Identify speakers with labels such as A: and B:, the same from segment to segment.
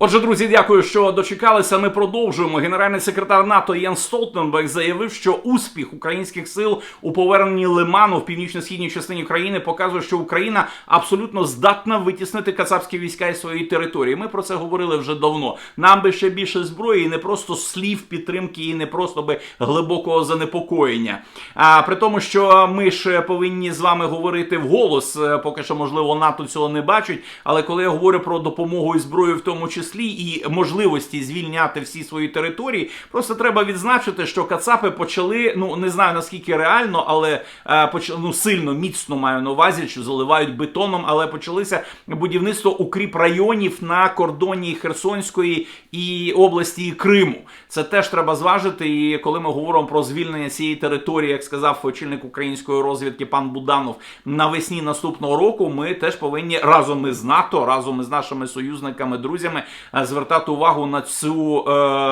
A: Отже, друзі, дякую, що дочекалися. Ми продовжуємо. Генеральний секретар НАТО Єн Столтенберг заявив, що успіх українських сил у поверненні Лиману в північно-східній частині країни показує, що Україна абсолютно здатна витіснити кацапські війська із своєї території. Ми про це говорили вже давно. Нам би ще більше зброї, і не просто слів підтримки, і не просто би глибокого занепокоєння. А при тому, що ми ж повинні з вами говорити вголос, е, поки що можливо НАТО цього не бачить. Але коли я говорю про допомогу і зброю, в тому числі і можливості звільняти всі свої території, просто треба відзначити, що Кацапи почали. Ну не знаю наскільки реально, але е, почали ну, сильно міцно маю на увазі, що заливають бетоном, але почалися будівництво укріп районів на кордоні Херсонської і області і Криму. Це теж треба зважити. І коли ми говоримо про звільнення цієї території, як сказав очільник української розвідки пан Буданов, навесні наступного року, ми теж повинні разом із НАТО, разом із нашими союзниками, друзями звертати увагу на цю е,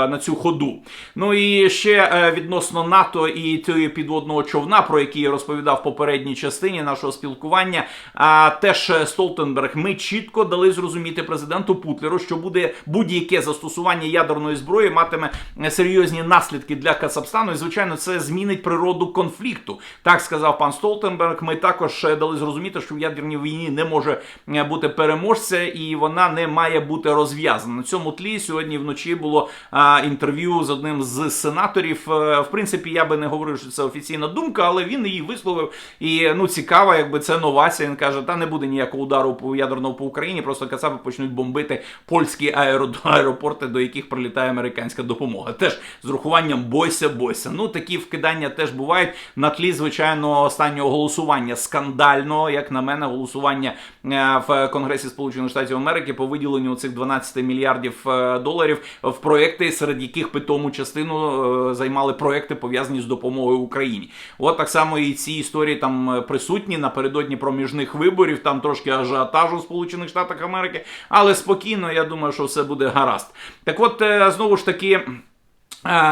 A: на цю ходу. Ну і ще е, відносно НАТО і цієї підводного човна, про який я розповідав в попередній частині нашого спілкування. А теж е, Столтенберг ми чітко дали зрозуміти президенту Путлеру, що буде будь-яке застосування ядерної зброї матиме е, серйозні наслідки для Кацапстану. І звичайно, це змінить природу конфлікту. Так сказав пан Столтенберг. Ми також е, дали зрозуміти, що в ядерній війні не може е, бути переможця, і вона не має бути розв'язана. На цьому тлі сьогодні вночі було а, інтерв'ю з одним з сенаторів. Е, В принципі, я би не говорив, що це офіційна думка, але він її висловив. І ну цікаво, якби це новація. Він каже, та не буде ніякого удару по ядерного по Україні. Просто Кацапи почнуть бомбити польські аеро... аеропорти, до яких прилітає американська допомога. Теж з урахуванням бойся, бойся. Ну такі вкидання теж бувають на тлі, звичайно, останнього голосування скандального, як на мене, голосування е, в Конгресі Сполучених Штатів Америки по виділенню цих 12 мільярдів е, доларів в проекти, серед яких питому частину е, займали проекти пов'язані з допомогою Україні. От так само і ці історії там е, присутні напередодні проміжних виборів. Там трошки ажіотажу в Сполучених Штатах Америки, але спокійно, я думаю, що все буде гаразд. Так, от знову ж таки.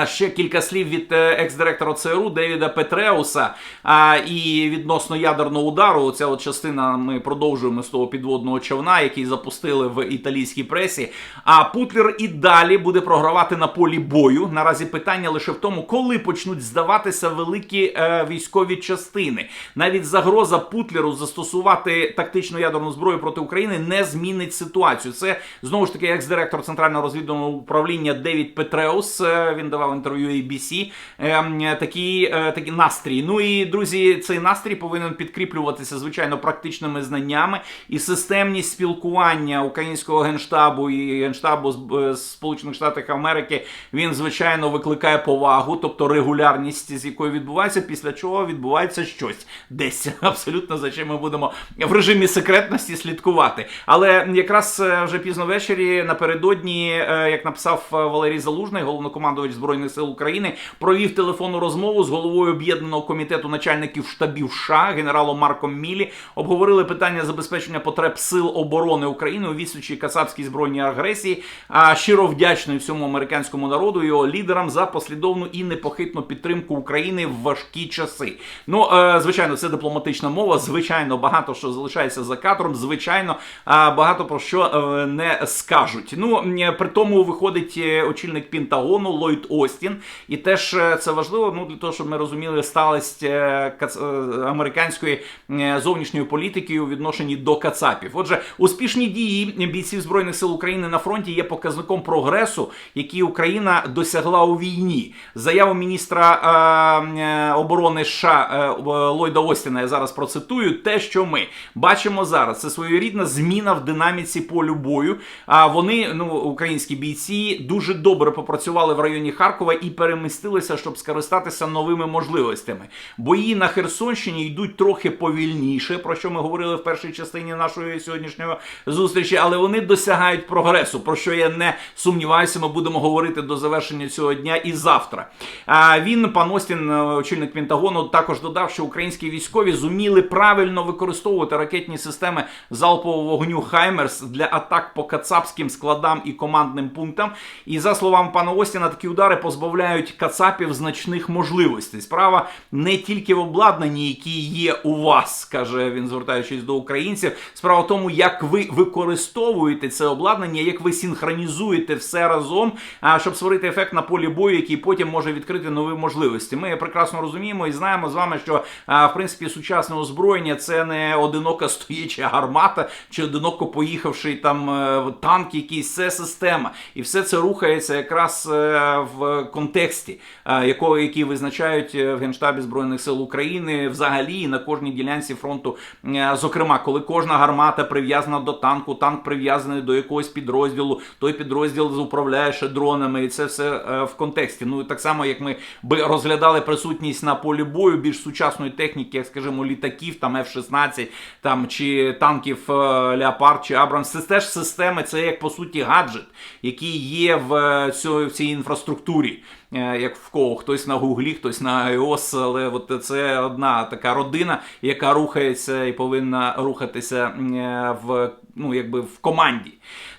A: Ще кілька слів від е, екс-директора ЦРУ Девіда Петреуса а, і відносно ядерного удару. Ця от частина ми продовжуємо з того підводного човна, який запустили в італійській пресі. А Путлер і далі буде програвати на полі бою. Наразі питання лише в тому, коли почнуть здаватися великі е, військові частини. Навіть загроза Путлеру застосувати тактичну ядерну зброю проти України не змінить ситуацію. Це знову ж таки екс-директор центрального розвідувального управління Девід Петреус. е, Він давав інтерв'ю ABC. ем, Такі, е, такі настрій. Ну і друзі, цей настрій повинен підкріплюватися звичайно практичними знаннями і системність спілкування українського генштабу і генштабу е, Сполучених Штатів Америки. Він звичайно викликає повагу, тобто регулярність, з якою відбувається, після чого відбувається щось десь абсолютно за чим ми будемо в режимі секретності слідкувати. Але якраз е, вже пізно ввечері напередодні, як написав Валерій Залужний, головнокомандувач збройних сил України, провів телефонну розмову з головою об'єднаного комітету начальників штабів США генералом Марком Мілі. Обговорили питання забезпечення потреб сил оборони України у відсічі кацапській збройній агресії. А щиро вдячний всьому американському народу і його лідерам за послідовну і непохитну підтримку України в важкі часи. Ну, е, звичайно, це дипломатична мова. Звичайно, багато що залишається за кадром. Звичайно, е, багато про що е, не скажуть. Ну при тому виходить е, очільник Пентагону Ллойд Остін, і теж е, це важливо. Ну для того, щоб ми розуміли сталість е, е, американської зовнішньої політики у відношенні до Кацапів. Отже, успішні дії бійців збройних сил України на фронті є показником прогресу, який Україна досягла у війні. Заяву міністра оборони США Ллойда Остіна я зараз процитую. Те, що ми бачимо зараз, це своєрідна зміна в динаміці полю бою. А вони, ну українські бійці, дуже добре попрацювали в районі Харкова і перемістилися, щоб скористатися новими можливостями. Бої на Херсонщині йдуть трохи повільніше, про що ми говорили в першій частині нашої сьогоднішньої зустрічі, але вони досягають прогресу, про що я не сумніваюся, ми будемо говорити до завершення цього дня і завтра. А він, пан Остін, е, очільник Пентагону, також додав, що українські військові зуміли правильно використовувати ракетні системи залпового вогню Хаймерс для атак по кацапським складам і командним пунктам. І за словами пана Остіна, такі удари позбавляють кацапів значних можливостей. Справа не тільки в обладнанні, які є у вас, каже він, звертаючись до українців. Справа в тому, як ви використовуєте це обладнання, як ви синхронізуєте все разом, щоб створити ефект на полі бою, який потім може відкрити нові можливості. Ми прекрасно розуміємо і знаємо з вами, що в принципі сучасне озброєння це не одинока стояча гармата чи одиноко поїхавший там е, танк, якийсь це система, і все це рухається якраз е, в контексті, якого який визначають е, в генштабі збройних сил України взагалі на кожній ділянці фронту. Е, Зокрема, коли кожна гармата прив'язана до танку, танк прив'язаний до якогось підрозділу, той підрозділ управляє ще дронами, і це все е, в контексті. Ну так само, як ми би розглядали присутність на полі бою більш сучасної техніки, як скажімо, літаків, там F-16, там чи танків Леопард чи Абрамс, це теж системи, це як по суті гаджет, який є в цій інфраструктурі. Е, Як в кого хтось на Гуглі, хтось на iOS, але от це одна така родина, яка рухається і повинна рухатися е, в ну якби в команді.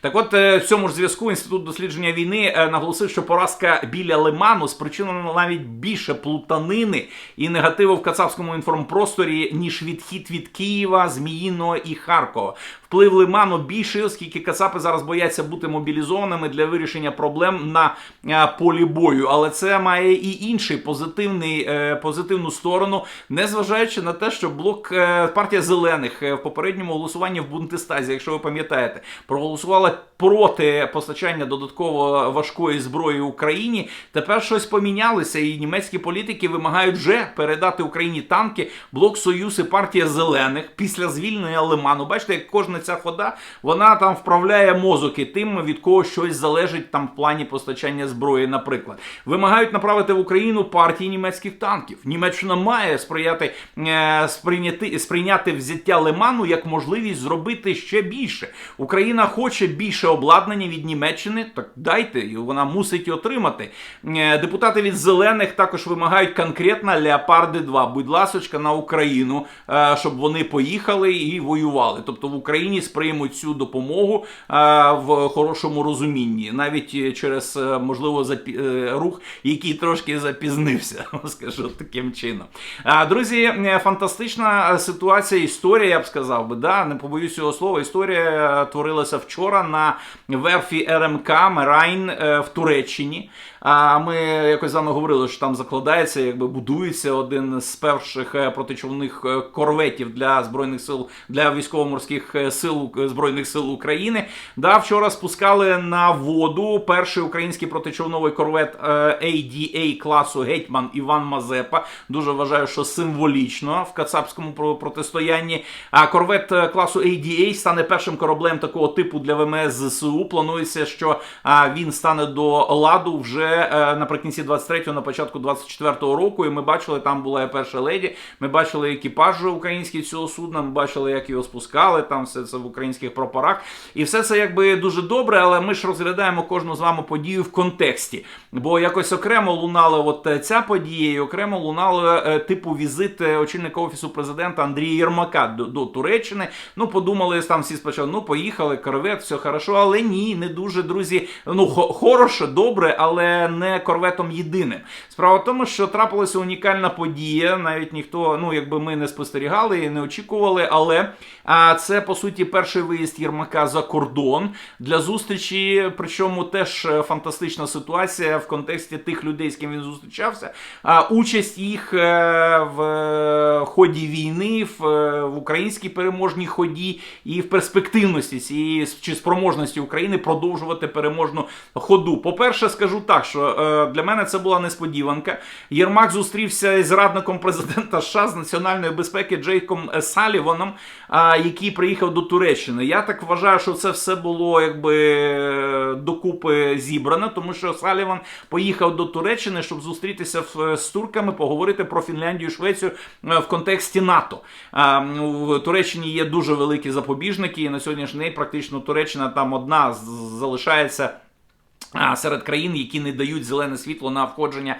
A: Так от е, в цьому ж зв'язку інститут дослідження війни е, наголосив, що поразка біля Лиману спричинена навіть більше плутанини і негативу в кацапському інформпросторі, ніж відхід від Києва, Зміїного і Харкова. Вплив Лиману більший, оскільки кацапи зараз бояться бути мобілізованими для вирішення проблем на е, полі бою. Але це має і інший позитивний позитивну сторону, незважаючи на те, що блок партія зелених в попередньому голосуванні в Бунтестазі, якщо ви пам'ятаєте, проголосувала проти постачання додатково важкої зброї Україні. Тепер щось помінялося, і німецькі політики вимагають вже передати Україні танки. Блок Союз і партія зелених після звільнення Лиману. Бачите, як кожна ця хода вона там вправляє мозок і тим, від кого щось залежить там в плані постачання зброї, наприклад. Вимагають направити в Україну партії німецьких танків. Німеччина має сприяти е, сприйняти сприйняти взяття Лиману як можливість зробити ще більше. Україна хоче більше обладнання від Німеччини. Так дайте, і вона мусить отримати. Е, Депутати від зелених також вимагають конкретно Леопарди 2. Будь ласочка на Україну, е, щоб вони поїхали і воювали. Тобто в Україні сприймуть цю допомогу е, в хорошому розумінні, навіть через можливо запі- рух, який трошки запізнився, скажу таким чином. Друзі, фантастична ситуація, історія, я б сказав би, да? не побоюсь цього слова. Історія творилася вчора на верфі РМК Мерайн е, в Туреччині. А ми якось з вами говорили, що там закладається, якби будується один з перших е, протичовних е, корветів для збройних сил для військово-морських е, сил збройних сил України. Да, вчора спускали на воду перший український протичовновий корвет ADA класу Гетьман Іван Мазепа. Дуже вважаю, що символічно в кацапському про- протистоянні. А корвет класу ADA стане першим кораблем такого типу для ВМС ЗСУ. Планується, що він стане до ладу вже е, наприкінці 23-го, на початку 24-го року. І ми бачили, там була перша леді. Ми бачили екіпаж український цього судна. Ми бачили, як його спускали. Там все це в українських прапорах. І все це якби дуже добре, але ми ж розглядаємо кожну з вами подію в контексті. Бо якось окремо лунала от е, ця подія, і окремо лунало е, типу візит очільника офісу президента Андрія Єрмака до, до Туреччини. Ну, подумали там всі спочатку, ну поїхали, корвет, все хорошо, але ні, не дуже, друзі. Ну, хо- хороше, добре, але не корветом єдиним. Справа в тому, що трапилася унікальна подія, навіть ніхто, ну якби ми не спостерігали і не очікували, але а, це по суті перший виїзд Єрмака за кордон для зустрічі. Причому теж фантастична ситуація в контексті тих людей, з ким він зустрічався. А, участь їх е, в е, ході війни, в, е, українській переможній ході і в перспективності цієї чи спроможності України продовжувати переможну ходу. По-перше, скажу так, що для мене це була несподіванка. Єрмак зустрівся із радником президента США з національної безпеки Джейком е, Саліваном, який приїхав до Туреччини. Я так вважаю, що це все було якби е, докупи зібрано, тому що Саліван поїхав до Туреччини, щоб зустрітися з турками, поговорити про Фінляндію, Швецію е, в контексті НАТО. В Туреччині є дуже великі запобіжники, і на сьогоднішній день практично Туреччина там одна залишається серед країн, які не дають зелене світло на входження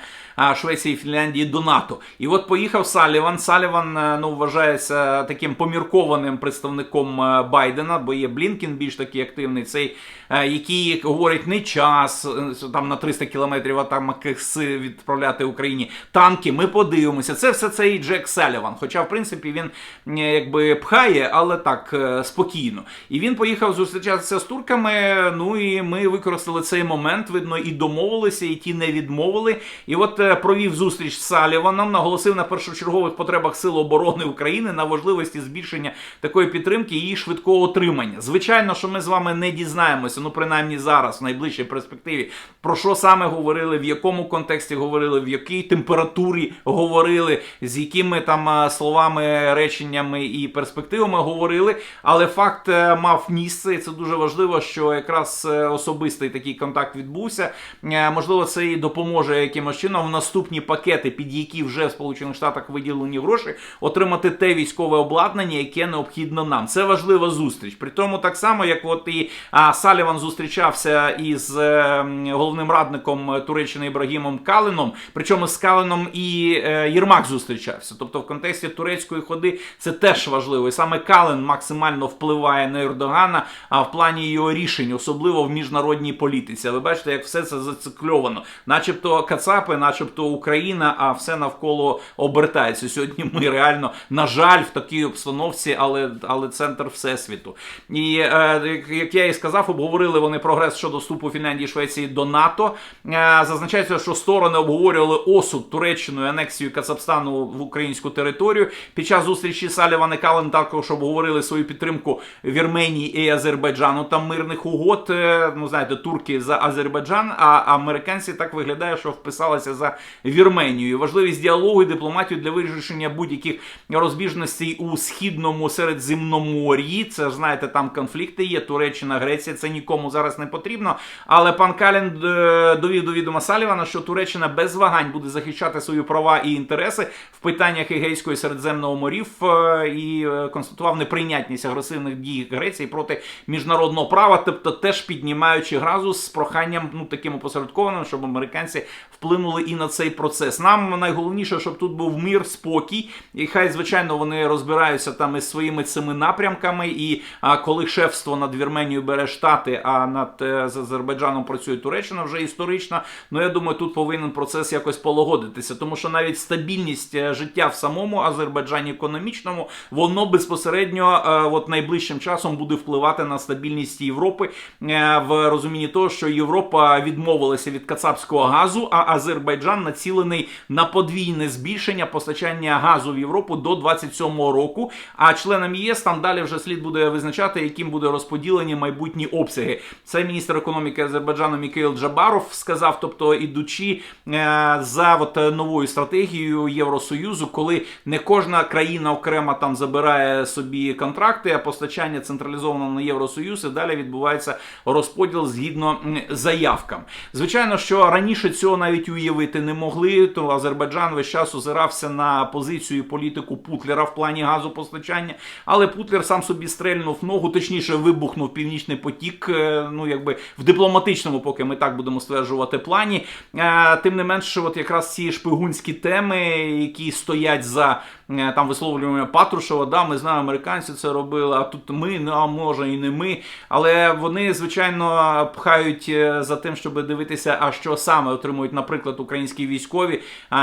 A: Швеції і Фінляндії до НАТО. І от поїхав Саліван. Саліван е, ну, вважається таким поміркованим представником е, Байдена, бо є Блінкін більш такий активний, цей, е, який говорить не час там на 300 кілометрів атамки відправляти Україні танки. Ми подивимося. Це все цей Джек Саліван. Хоча, в принципі, він якби пхає, але так спокійно. І він поїхав зустрічатися з турками. Ну і ми використали цей момент, видно, і домовилися, і ті не відмовили. І от е, провів зустріч з Саліваном, наголосив на першочергових потребах Сил оборони України на важливості збільшення такої підтримки і її швидкого отримання. Звичайно, що ми з вами не дізнаємося, ну принаймні зараз, в найближчій перспективі, про що саме говорили, в якому контексті говорили, в якій температурі говорили, з якими там е, словами, реченнями і перспективами говорили. Але факт е, мав місце, і це дуже важливо, що якраз особистий такий контакт відбувся. Е, Можливо, це і допоможе якимось чином в наступні пакети, під які вже в Сполучених Штатах виділені гроші, отримати те військове обладнання, яке необхідно нам. Це важлива зустріч. При тому так само, як от і Саліван зустрічався із е, головним радником Туреччини Ібрагімом Калином. Причому з Калином і е, Єрмак зустрічався. Тобто, в контексті турецької ходи це теж важливо. І саме Калин максимально впливає на Ердогана а в плані його рішень, особливо в міжнародній політиці. Ви бачите, як все це зацикльовано, начебто Кацапи, начебто Україна, а все навколо обертається. Сьогодні ми реально, на жаль, в такій обстановці, але, але центр всесвіту. І е, як- я і сказав, обговорили вони прогрес щодо вступу Фінляндії і Швеції до НАТО. Е, зазначається, що сторони обговорювали осуд Туреччиною анексію Кацапстану в українську територію. Під час зустрічі Саліван і Кален також обговорили свою підтримку Вірменії і Азербайджану. Там мирних угод. Е, Ну знаєте, турки за Азербайджан, а американці так виглядає, що вписалися за Вірменію. Важливість діалогу і дипломатію для вирішення будь-яких розбіжностей у східному Середземномор'ї. Це ж знаєте, там конфлікти є. Туреччина, Греція. Це нікому зараз не потрібно. Але пан Калін е, довів до відома Салівана, що Туреччина без вагань буде захищати свої права і інтереси в питаннях Егейського і Середземного морів е, і е, констатував неприйнятність агресивних дій Греції проти міжнародного права, тобто теж піднімаючи градус з проханням ну таким опосередкованим, щоб американці вплинули і на цей процес. Нам найголовніше, щоб тут був мир, спокій, і хай звичайно вони розбираються там із своїми цими напрямками. І а, коли шефство над Вірменією бере штати, а над е, з Азербайджаном працює Туреччина вже історично. Ну я думаю, тут повинен процес якось полагодитися, тому що навіть стабільність е, життя в самому Азербайджані економічному, воно безпосередньо е, от найближчим часом буде впливати на стабільність Європи е, в розумінні того, що Європа відмовилася від кацапського газу, а Азербайджан націлений на подвійне збільшення постачання газу в Європу до 27-го року. А членам ЄС там далі вже слід буде визначати, яким буде розподілені майбутні обсяги. Це міністр економіки Азербайджану Мікаїл Джабаров сказав, тобто ідучи е, за от, новою стратегією Євросоюзу, коли не кожна країна окремо там забирає собі контракти, а постачання централізовано на Євросоюз, і далі відбувається розподіл згідно заявкам. Звичайно, що раніше цього навіть уявити не могли, то Азербайджан весь час озирався на позицію і політику Путлера в плані газопостачання, але Путлер сам собі стрельнув ногу, точніше вибухнув північний потік. е, Ну якби в дипломатичному, поки ми так будемо стверджувати, плані. Е, Тим не менше, от якраз ці шпигунські теми, які стоять за там висловлюванням Патрушева, да, ми знаємо, американці це робили, а тут ми, ну а може і не ми. Але вони, звичайно, пхають е, за тим, щоб дивитися, а що саме отримують, наприклад, українські військові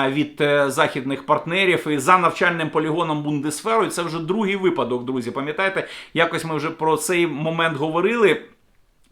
A: від е, західних партнерів. І за навчальним полігоном Бундесферу. І це вже другий випадок, друзі. Пам'ятаєте, якось ми вже про цей момент говорили.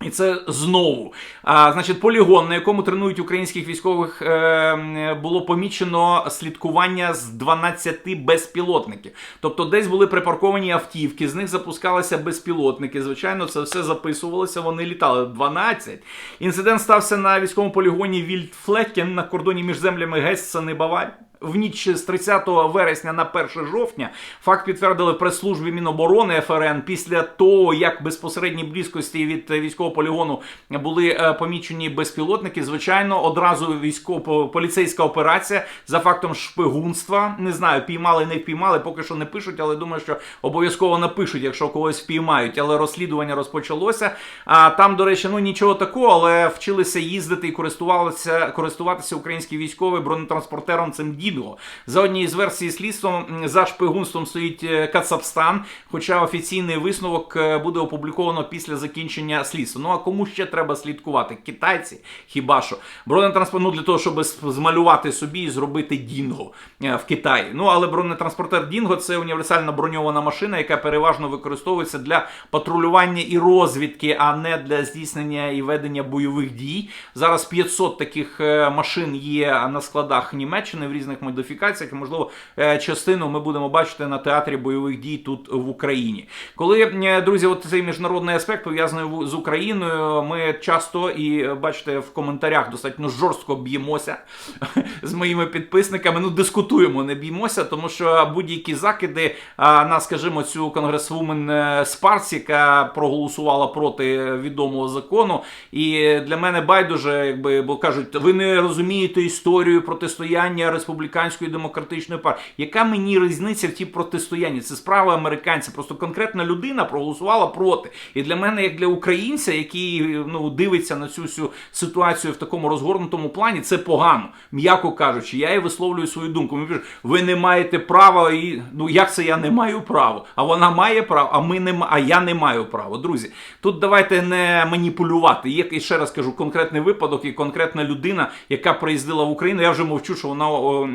A: І це знову. А, значить, полігон, на якому тренують українських військових, е, було помічено слідкування з 12 безпілотників. Тобто, десь були припарковані автівки, з них запускалися безпілотники. Звичайно, це все записувалося. Вони літали 12. Інцидент стався на військовому полігоні Вільдфлекен на кордоні між землями Гессен і Баварії. В ніч з 30 вересня на 1 жовтня факт підтвердили прес-службі Міноборони ФРН після того, як в безпосередній близькості від військового полігону були е, помічені безпілотники. Звичайно, одразу військово поліцейська операція за фактом шпигунства. Не знаю, піймали, не впіймали, поки що не пишуть, але думаю, що обов'язково напишуть, якщо когось впіймають. Але розслідування розпочалося. А там, до речі, ну нічого такого, але вчилися їздити і користувалися користуватися українські військові бронетранспортером цим Дінго. За однією з версій слідства м, за шпигунством стоїть е, Кацапстан, хоча офіційний висновок е, буде опубліковано після закінчення слідства. Ну а кому ще треба слідкувати? Китайці? Хіба що бронетранспорт ну, для того, щоб змалювати собі і зробити Дінго е, в Китаї. Ну але бронетранспортер Дінго це універсальна броньована машина, яка переважно використовується для патрулювання і розвідки, а не для здійснення і ведення бойових дій. Зараз 500 таких машин є на складах Німеччини в різних модифікаціях. І, можливо, е, частину ми будемо бачити на театрі бойових дій тут в Україні. Коли е, друзі, от цей міжнародний аспект пов'язаний з Україною, ми часто і е, бачите в коментарях достатньо жорстко б'ємося з моїми підписниками. Ну дискутуємо, не б'ємося, тому що будь-які закиди на, скажімо, цю конгресвумен Спарц, яка проголосувала проти відомого закону. І для мене байдуже, якби бо кажуть, ви не розумієте історію протистояння республіканської демократичної партії. Яка мені різниця в ті протистоянні? Це справа американців. Просто конкретна людина проголосувала проти. І для мене, як для українця, який ну дивиться на цю всю ситуацію в такому розгорнутому плані, це погано, м'яко кажучи. Я і висловлюю свою думку. Ми кажуть, ви не маєте права, і ну як це я не маю права? А вона має право, а ми не а я не маю права. Друзі, тут давайте не маніпулювати. Є і ще раз кажу, конкретний випадок і конкретна людина, яка приїздила в Україну. Я вже мовчу, що вона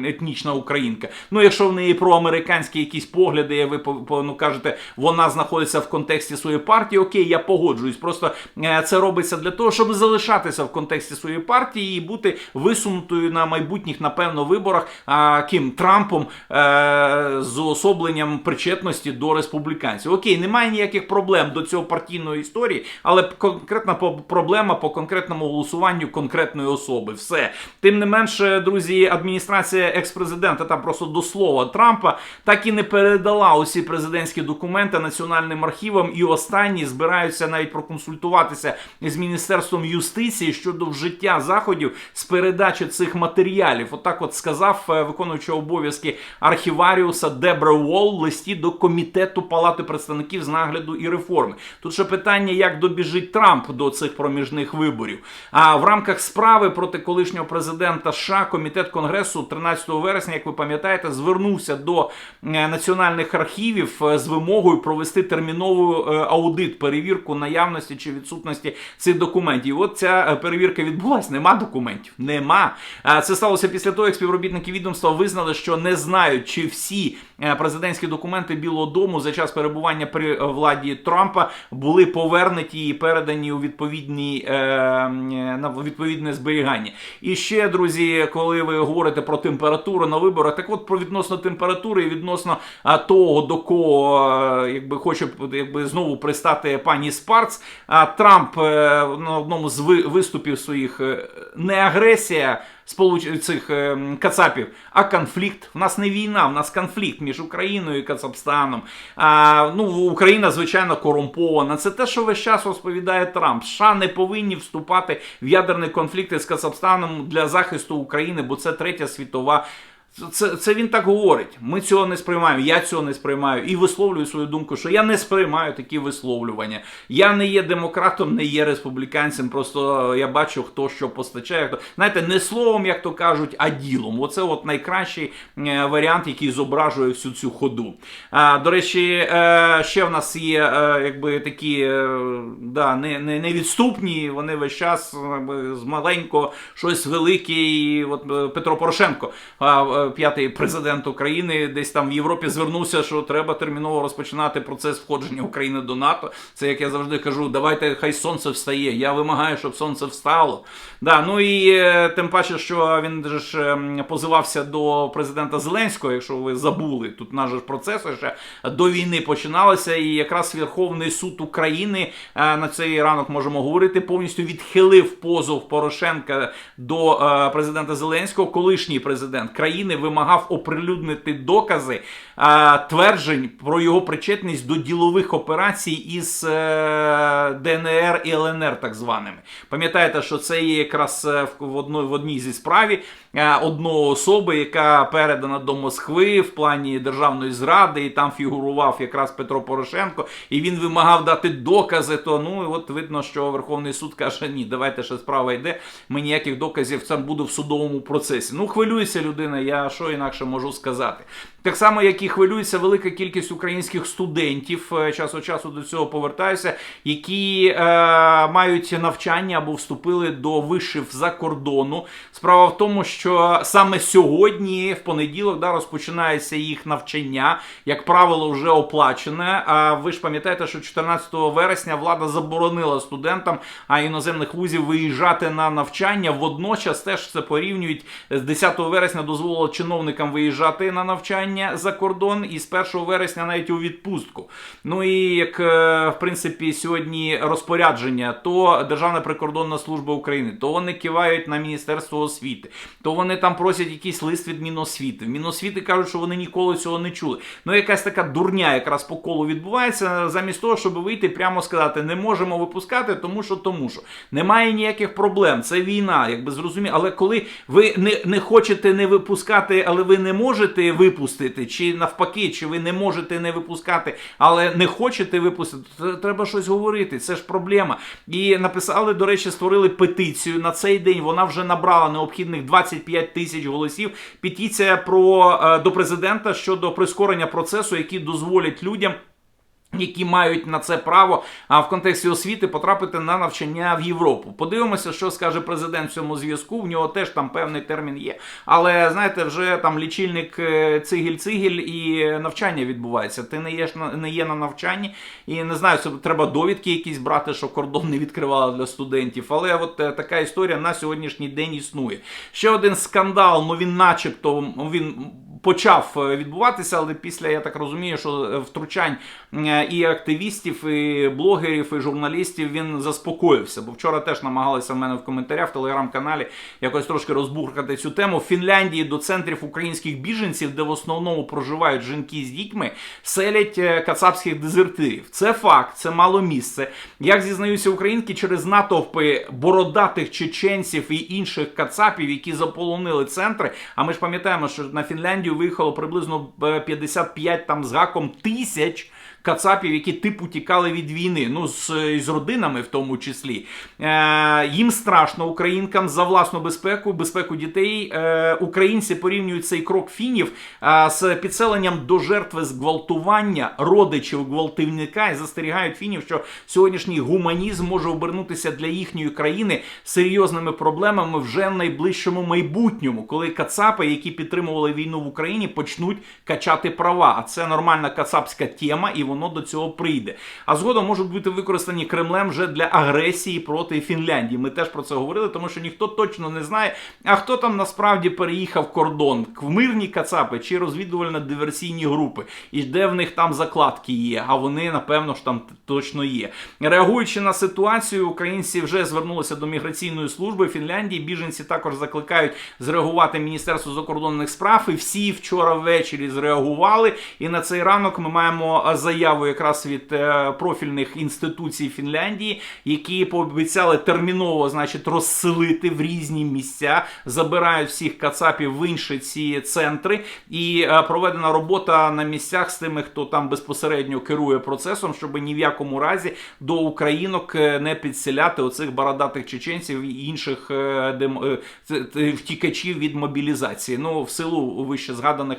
A: етнічна українка. Ну, якщо в неї проамериканські якісь погляди, ви ну, кажете, вона знаходиться в контексті своєї партії. Окей, я погоджуюсь. Просто е, це робиться для того, щоб залишатися в контексті своєї партії і бути висунутою на майбутніх, напевно, виборах а, ким Трампом е, з уособленням причетності до республіканців. Окей, немає ніяких проблем до цього партійної історії, але конкретна проблема по конкретному голосуванню конкретної особи. Все. Тим не менше, друзі, адміністрація екс-президента, там просто до слова Трампа, так і не передала усі президентські документи національним архівам, і останні збираються навіть проконсультуватися з міністерством юстиції щодо вжиття заходів з передачі цих матеріалів. Отак, от сказав е, виконуючий обов'язки архіваріуса Дебра Уолл в листі до комітету Палати представників з нагляду і реформи. Тут ще питання, як добіжить Трамп до цих проміжних виборів. А в рамках справи проти колишнього президента США комітет Конгресу 13 вересня, як ви пам'ятаєте, звернувся до е, національних архівів е, з вимогою провести термінову е, аудит, перевірку наявності чи відсутності цих документів. От ця перевірка відбулась. Нема документів. Нема. Це сталося після того, як співробітники відомства визнали, що не знають, чи всі президентські документи Білого Дому за час перебування при владі Трампа були повернуті і передані у відповідні на відповідне зберігання. І ще, друзі, коли ви говорите про температуру на виборах, так от про відносно температури і відносно а, того, до кого якби хоче якби знову пристати пані Спарц, а Трамп е, на одному з ви- виступів своїх е, не агресія. Цих е, кацапів, а конфлікт. У нас не війна, у нас конфлікт між Україною і Кацапстаном. А, ну, Україна, звичайно, корумпована. Це те, що весь час розповідає Трамп. США не повинні вступати в ядерний конфлікт з Кацапстаном для захисту України, бо це третя світова. Це, це він так говорить. Ми цього не сприймаємо, я цього не сприймаю і висловлюю свою думку, що я не сприймаю такі висловлювання. Я не є демократом, не є республіканцем. Просто я бачу, хто що постачає. Хто знаєте, не словом, як то кажуть, а ділом. Оце от найкращий е, варіант, який зображує всю цю ходу. А, до речі, е, ще в нас є е, якби такі да, не, не, невідступні. Вони весь час якби, з маленького щось велике. І от Петро Порошенко. П'ятий президент України, десь там в Європі звернувся, що треба терміново розпочинати процес входження України до НАТО. Це як я завжди кажу, давайте хай сонце встає. Я вимагаю, щоб сонце встало. Да, ну і е, тим паче, що він ж ем, позивався до президента Зеленського, якщо ви забули, тут наш процеси ще до війни починалися, і якраз Верховний суд України е, на цей ранок можемо говорити, повністю відхилив позов Порошенка до е, президента Зеленського, колишній президент країни України вимагав оприлюднити докази е, тверджень про його причетність до ділових операцій із е, ДНР і ЛНР, так званими. Пам'ятаєте, що це є якраз е, в- одній, в одній зі справі е, одної особи, яка передана до Москви в плані державної зради, і там фігурував якраз Петро Порошенко, і він вимагав дати докази. То ну і от видно, що Верховний суд каже: ні, давайте ще справа йде. Ми ніяких доказів це буде в судовому процесі. Ну хвилюється людина, я що інакше можу сказати. Так само, як і хвилюється велика кількість українських студентів, е, час від часу до цього повертаюся, які е, мають навчання або вступили до вишів за кордону. Справа в тому, що саме сьогодні, в понеділок, да, розпочинається їх навчання, як правило, вже оплачене. А ви ж пам'ятаєте, що 14 вересня влада заборонила студентам а іноземних вузів виїжджати на навчання. Водночас теж це порівнюють з 10 вересня дозволило чиновникам виїжджати на навчання за кордон, і з 1 вересня навіть у відпустку. Ну і як е, в принципі сьогодні розпорядження, то Державна прикордонна служба України, то вони кивають на Міністерство освіти, то вони там просять якийсь лист від Міносвіти. В Міносвіти кажуть, що вони ніколи цього не чули. Ну якась така дурня якраз по колу відбувається, замість того, щоб вийти прямо сказати, не можемо випускати, тому що тому що немає ніяких проблем. Це війна, якби зрозуміло. Але коли ви не, не хочете не випускати, але ви не можете випустити, чи навпаки, чи ви не можете не випускати, але не хочете випустити, то треба щось говорити. Це ж проблема. І написали, до речі, створили петицію на цей день. Вона вже набрала необхідних 25 тисяч голосів. Петиція про е, до президента щодо прискорення процесу, який дозволять людям. Які мають на це право а в контексті освіти потрапити на навчання в Європу. Подивимося, що скаже президент в цьому зв'язку. В нього теж там певний термін є. Але знаєте, вже там лічильник е, цигіль-цигіль і навчання відбувається. Ти не є не є на навчанні, і не знаю, це треба довідки якісь брати, що кордон не відкривали для студентів. Але от е, така історія на сьогоднішній день існує. Ще один скандал. Ну він, начебто, він почав е, відбуватися, але після я так розумію, що е, втручань е, і активістів, і блогерів, і журналістів він заспокоївся. Бо вчора теж намагалися в мене в коментарях в телеграм-каналі якось трошки розбуркати цю тему. В Фінляндії до центрів українських біженців, де в основному проживають жінки з дітьми, селять кацапських дезертирів. Це факт, це мало місце. Як зізнаються українки, через натовпи бородатих чеченців і інших кацапів, які заполонили центри. А ми ж пам'ятаємо, що на Фінляндію виїхало приблизно е, 55 там з гаком тисяч. Кацапів, які типу тікали від війни, ну з, з родинами в тому числі. Е, їм страшно українкам за власну безпеку, безпеку дітей. Е, українці порівнюють цей крок фінів е, з підселенням до жертви зґвалтування родичів гвалтівника і застерігають фінів, що сьогоднішній гуманізм може обернутися для їхньої країни серйозними проблемами вже в найближчому майбутньому, коли кацапи, які підтримували війну в Україні, почнуть качати права. А це нормальна кацапська тема, і воно до цього прийде. А згодом можуть бути використані Кремлем вже для агресії проти Фінляндії. Ми теж про це говорили, тому що ніхто точно не знає, а хто там насправді переїхав кордон в мирні кацапи чи розвідувально-диверсійні групи, і де в них там закладки є. А вони напевно ж там точно є. Реагуючи на ситуацію, українці вже звернулися до міграційної служби Фінляндії. Біженці також закликають зреагувати Міністерство закордонних справ. І всі вчора ввечері зреагували. І на цей ранок ми маємо е, заяву якраз від е, профільних інституцій Фінляндії, які пообіцяли терміново, значить, розселити в різні місця, забирають всіх кацапів в інші ці центри. І е, проведена робота на місцях з тими, хто там безпосередньо керує процесом, щоб ні в якому разі до українок е, не підселяти оцих бородатих чеченців і інших дем- втікачів від мобілізації. Ну, в силу вище згаданих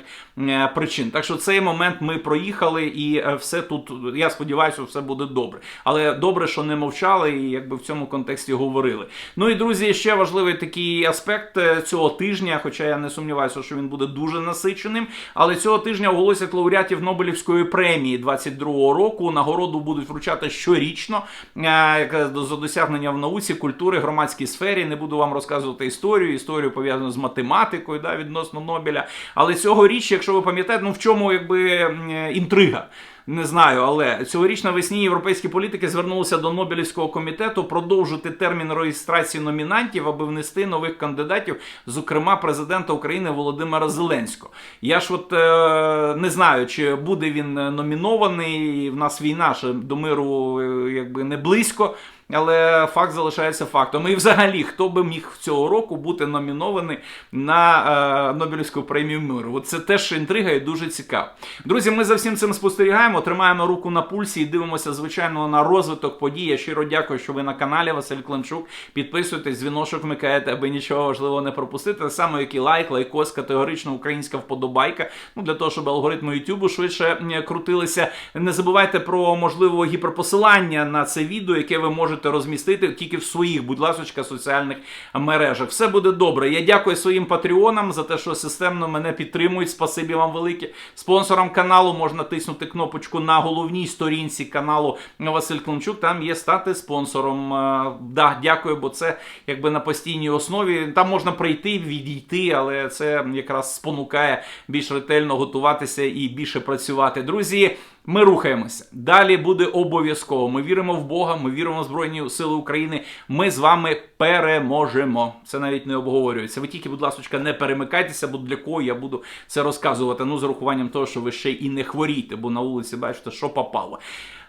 A: причин. Так що цей момент ми проїхали, і е, все тут. Я сподіваюся, все буде добре. Але добре, що не мовчали і якби в цьому контексті говорили. Ну і друзі, ще важливий такий аспект е, цього тижня, хоча я не сумніваюся, що він буде дуже насиченим. Але цього тижня оголосять лауреатів Нобелівської премії 22-го року. Нагороду будуть вручати щорічно е, за досягнення в науці, культури, громадській сфері. Не буду вам розказувати історію. Історію пов'язану з математикою, да, відносно Нобеля. Але цьогоріч, якщо ви пам'ятаєте, ну в чому якби е, інтрига? Не знаю, але цьогоріч навесні європейські політики звернулися до Нобелівського комітету продовжити термін реєстрації номінантів, аби внести нових кандидатів, зокрема президента України Володимира Зеленського. Я ж от е, не знаю, чи буде він номінований. В нас війна ще до миру е, якби не близько. Але факт залишається фактом. І взагалі, хто би міг цього року бути номінований на е, Нобелівську премію миру? От це теж інтрига і дуже цікаво. Друзі, ми за всім цим спостерігаємо, тримаємо руку на пульсі і дивимося, звичайно, на розвиток подій. Я щиро дякую, що ви на каналі Василь Климчук. Підписуйтесь, дзвіночок вмикаєте, аби нічого важливого не пропустити. Так само, як і лайк, лайкос, категорично українська вподобайка. Ну для того, щоб алгоритми Ютубу швидше крутилися. Не забувайте про можливо гіперпосилання на це відео, яке ви можете розмістити тільки в своїх, будь ласка, соціальних мережах. Все буде добре. Я дякую своїм патреонам за те, що системно мене підтримують. Спасибі вам велике. Спонсорам каналу можна тиснути кнопочку на головній сторінці каналу Василь Климчук. Там є стати спонсором. Е, Да, дякую, бо це якби на постійній основі. Там можна прийти, відійти, але це якраз спонукає більш ретельно готуватися і більше працювати. Друзі. Ми рухаємося. Далі буде обов'язково. Ми віримо в Бога, ми віримо в Збройні Сили України. Ми з вами переможемо. Це навіть не обговорюється. Ви тільки, будь ласка, не перемикайтеся, бо для кого я буду це розказувати. Ну, з урахуванням того, що ви ще і не хворієте, бо на вулиці бачите, що попало.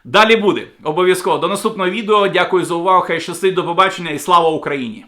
A: Далі буде обов'язково. До наступного відео. Дякую за увагу. Хай щастить, до побачення і слава Україні!